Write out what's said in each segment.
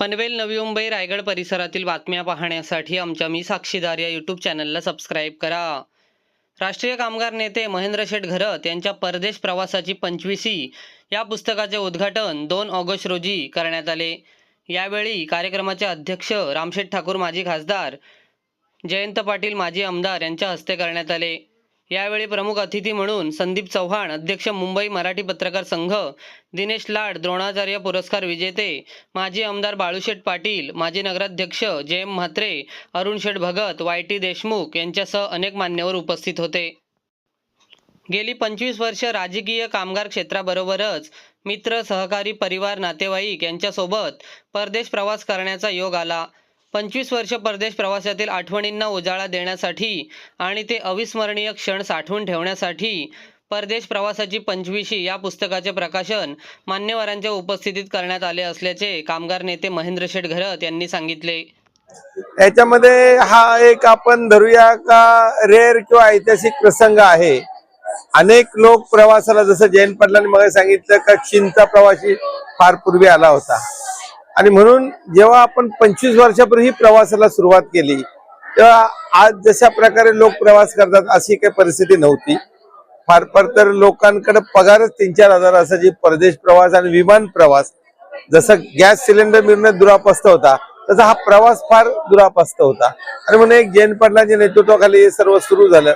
पनवेल नवी मुंबई रायगड परिसरातील बातम्या पाहण्यासाठी आमच्या मी साक्षीदार या यूट्यूब चॅनलला सबस्क्राईब करा. राष्ट्रीय कामगार नेते महेंद्र शेठ घरत यांच्या परदेश प्रवासाची पंचवीसी या पुस्तकाचे उद्घाटन दोन ऑगस्ट रोजी करण्यात आले. यावेळी कार्यक्रमाचे अध्यक्ष रामशेठ ठाकूर माजी खासदार जयंत पाटील माजी आमदार यांच्या हस्ते करण्यात आले. यावेळी प्रमुख अतिथी म्हणून संदीप चव्हाण अध्यक्ष मुंबई मराठी पत्रकार संघ दिनेश लाड द्रोणाचार्य पुरस्कार विजेते माजी आमदार बाळूशेठ पाटील माजी नगराध्यक्ष जयम म्हात्रे अरुण शेठ भगत वाय टी देशमुख यांच्यासह अनेक मान्यवर उपस्थित होते. गेली पंचवीस वर्ष राजकीय कामगार क्षेत्राबरोबरच मित्र सहकारी परिवार नातेवाईक यांच्यासोबत परदेश प्रवास करण्याचा योग आला. पंचवीस वर्ष परदेश प्रवासातील आठवणींना उजाळा देण्यासाठी आणि ते अविस्मरणीय क्षण साठवून ठेवण्यासाठी परदेश प्रवासाची पंचवीशी या पुस्तकाचे प्रकाशन मान्यवरांच्या उपस्थितीत करण्यात आले असल्याचे कामगार नेते महेंद्र शेठ घरत यांनी सांगितले. याच्यामध्ये हा एक आपण धरूया का रेअर किंवा ऐतिहासिक प्रसंग आहे. अनेक लोक प्रवासाला जसं जयंत पाटलांनी मग सांगितलं का चीनचा प्रवासी फार पूर्वी आला होता. आणि म्हणून जेव्हा आपण पंचवीस वर्षापूर्वी ही प्रवासाला सुरुवात केली तेव्हा आज जशा प्रकारे लोक प्रवास करतात अशी काही परिस्थिती नव्हती. फार फार तर लोकांकडे पगारच तीन चार हजार असायची. परदेश प्रवास आणि विमान प्रवास. जसं गॅस सिलेंडर मिळणं दुरापस्त होता तसा हा प्रवास फार दुरापस्त होता. आणि म्हणून एक जैन पाटलांच्या नेतृत्वाखाली हे सर्व सुरू झालं.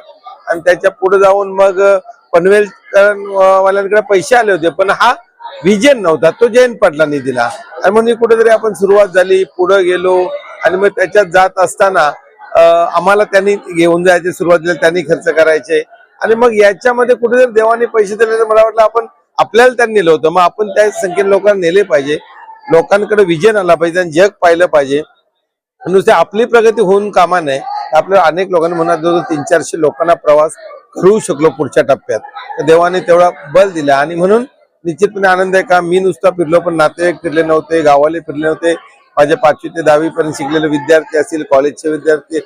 आणि त्याच्या पुढे जाऊन मग पनवेल वाल्यांकडे पैसे आले होते. पण हा विजन नव्हता तो जयंत पाटलांनी दिला. आणि म्हणून कुठेतरी आपण सुरुवात झाली पुढे गेलो आणि मग त्याच्यात जात असताना आम्हाला त्यांनी घेऊन जायचे सुरुवात दिली त्यांनी खर्च करायचे. आणि मग याच्यामध्ये कुठेतरी देवाने पैसे दिले तर मला वाटलं आपण आपल्याला त्यांनी नेलं होतं. मग आपण त्या संख्येने लोकांना नेले पाहिजे. लोकांकडे विजन आला पाहिजे आणि जग पाहिलं पाहिजे. नुसते आपली प्रगती होऊन कामा नये. आपल्याला अनेक लोकांनी म्हणत तीन चारशे लोकांना प्रवास करू शकलो पुढच्या टप्प्यात. तर देवाने तेवढा बल दिला आणि म्हणून निश्चितपणे आनंद आहे का? मी नुसता फिरलो पण नातेवाईक फिरले नव्हते गावाले फिरले नव्हते. माझे पाचवी ते दहावी पर्यंत शिकलेले विद्यार्थी असतील कॉलेजचे विद्यार्थी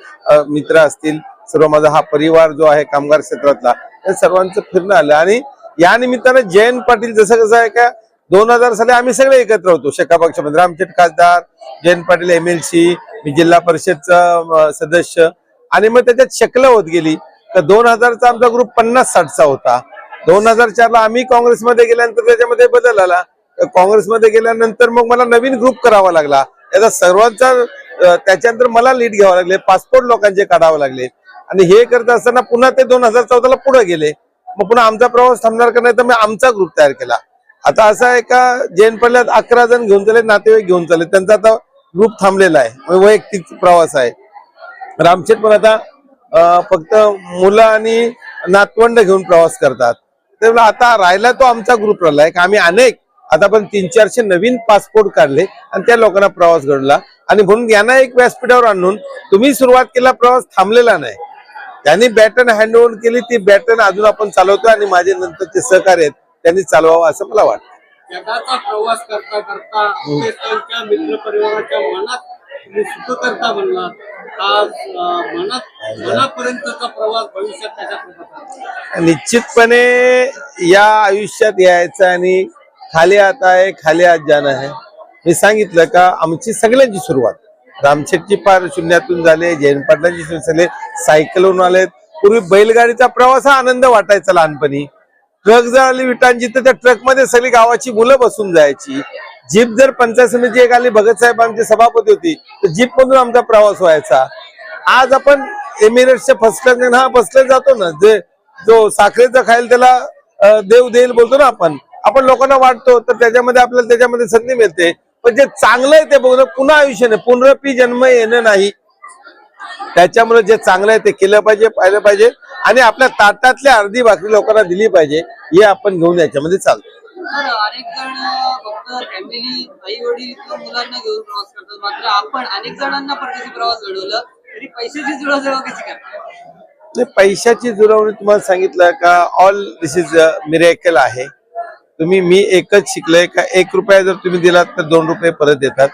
मित्र असतील सर्व माझा हा परिवार जो आहे कामगार क्षेत्रातला या सर्वांचं फिरणं आलं. आणि या निमित्तानं जयंत पाटील जसं कसं आहे का दोन हजार साली आम्ही सगळे एकत्र होतो शेका पक्षामध्ये. रामचेट खासदार Jayant Patil M L C मी जिल्हा परिषदचा सदस्य. आणि मग त्याच्यात शकलं होत गेली तर दोन हजारचा आमचा ग्रुप पन्नास साठचा होता. दोन हजार चारला आम्ही काँग्रेसमध्ये गेल्यानंतर त्याच्यामध्ये बदल आला. काँग्रेसमध्ये गेल्यानंतर मग मला नवीन ग्रुप करावा लागला. याचा सर्वांचा त्याच्यानंतर मला लीड घ्यावं लागले पासपोर्ट लोकांचे काढावे लागले. आणि हे करत असताना पुन्हा ते दोन हजार चौदाला पुढे गेले. मग पुन्हा आमचा प्रवास थांबणार का नाही तर मी आमचा ग्रुप तयार केला. आता असं आहे का जैन पडल्यात अकरा जण घेऊन चालले नातेवाईक घेऊन चालले. त्यांचा आता ग्रुप थांबलेला आहे. म्हणजे वैयक्तिक प्रवास आहे. रामशेठ पण आता फक्त मुलं आणि नातवंड घेऊन प्रवास करतात. तर आता राहिला तो आमचा ग्रुप राहिलाय का आम्ही अनेक आता पण तीन चारशे नवीन पासपोर्ट काढले आणि त्या लोकांना प्रवास घडला. आणि म्हणून यांना एक व्यासपीठावर आणून तुम्ही सुरुवात केला प्रवास थांबलेला नाही. त्यांनी बॅटन हँड ओव्हर केली ती बॅटन अजून आपण चालवतोय आणि माझे नंतरचे सहकार्य आहेत त्यांनी चालवावं असं मला वाटतं. जगाचा प्रवास करता करता मित्र परिवाराच्या मनात तुम्ही निश्चितपणे या आयुष्यात यायचं आणि खाली आता आहे खाली आज जाणं आहे. मी सांगितलं का आमची सगळ्यांची सुरुवात. रामशेटची फार शून्यातून झाले जयंत पाटलांची झाले सायकलवरून आले. पूर्वी बैलगाडीचा प्रवास हा आनंद वाटायचा लहानपणी. ट्रक जर आली विटांची तर त्या ट्रकमध्ये सगळी गावाची मुलं बसून जायची. जीप जर पंचायत समिती एक आली भगत साहेब सभापती होती तर जीप मधून आमचा प्रवास व्हायचा. आज आपण एमिरेट्सच्या फर्स्ट क्लास हा फर्स्ट क्लास जातो ना जे जो साखरेचा खाईल त्याला देव देईल बोलतो ना आपण. आपण लोकांना वाटतो तर त्याच्यामध्ये आपल्याला त्याच्यामध्ये संधी मिळते. पण जे चांगलं आहे ते बघून पुन्हा आयुष्य नाही पुनरपी जन्म येणं नाही. त्याच्यामुळे जे चांगलं आहे ते केलं पाहिजे पाहिलं पाहिजे आणि आपल्या ताटातल्या अर्धी भाकरी लोकांना दिली पाहिजे हे आपण घेऊन याच्यामध्ये चालतो. अनेक जण फक्त फॅमिली आई वडील किंवा मुलांना घेऊन प्रवास करतात. मात्र आपण अनेक जणांना परदेशी प्रवास तरी पैशाची कशी करतात नाही, पैशाची जुळवणी तुम्हाला सांगितलं का ऑल दिस इज मिरेकल आहे. तुम्ही मी एकच शिकलोय का एक रुपया जर तुम्ही दिलात तर दोन रुपये परत देतात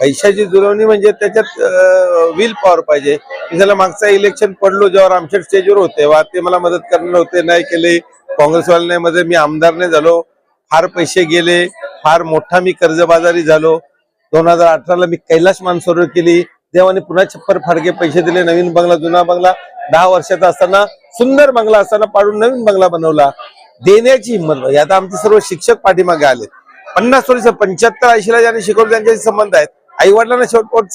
पैशाची जुळवणी म्हणजे त्याच्यात विल पॉवर पाहिजे. मी त्याला मागचा इलेक्शन पडलो जेव्हा आमच्या स्टेजवर होते वा ते मला मदत करणार होते नाही केले. काँग्रेसवाल्याने मध्ये मी आमदार नाही झालो. फार पैसे गेले फार मोठा मी कर्जबाजारी झालो. दोन हजार अठराला मी कैलाश मानसरोवर केली. देवाने पुन्हा छप्पर फाडके पैसे दिले. नवीन बंगला जुना बंगला. दहा वर्षाचा असताना सुंदर बंगला असताना पाडून नवीन बंगला बनवला. देण्याची हिंमत पाहिजे. आता आमचे सर्व शिक्षक पाठीमागे आले पन्नास वर्ष पंच्याहत्तर ऐंशीला ज्यांनी शिकवलं त्यांच्याशी संबंध आहेत. आई वडिलांना शेवटपोट